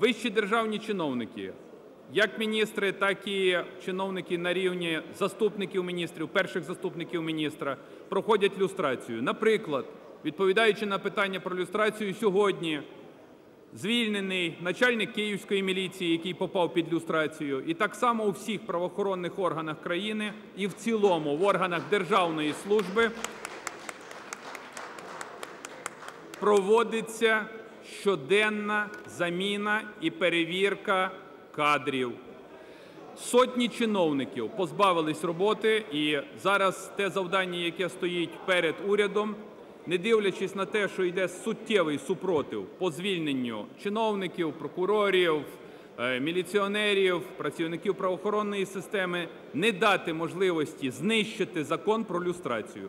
Вищі державні чиновники, як міністри, так і чиновники на рівні заступників міністрів, перших заступників міністра, проходять люстрацію. Наприклад, відповідаючи на питання про люстрацію, сьогодні звільнений начальник Київської міліції, який попав під люстрацію, і так само у всіх правоохоронних органах країни і в цілому в органах державної служби проводиться щоденна заміна і перевірка кадрів. Сотні чиновників позбавились роботи, і зараз те завдання, яке стоїть перед урядом, не дивлячись на те, що йде суттєвий супротив по звільненню чиновників, прокурорів, е, міліціонерів, працівників правоохоронної системи, не дати можливості знищити закон про люстрацію.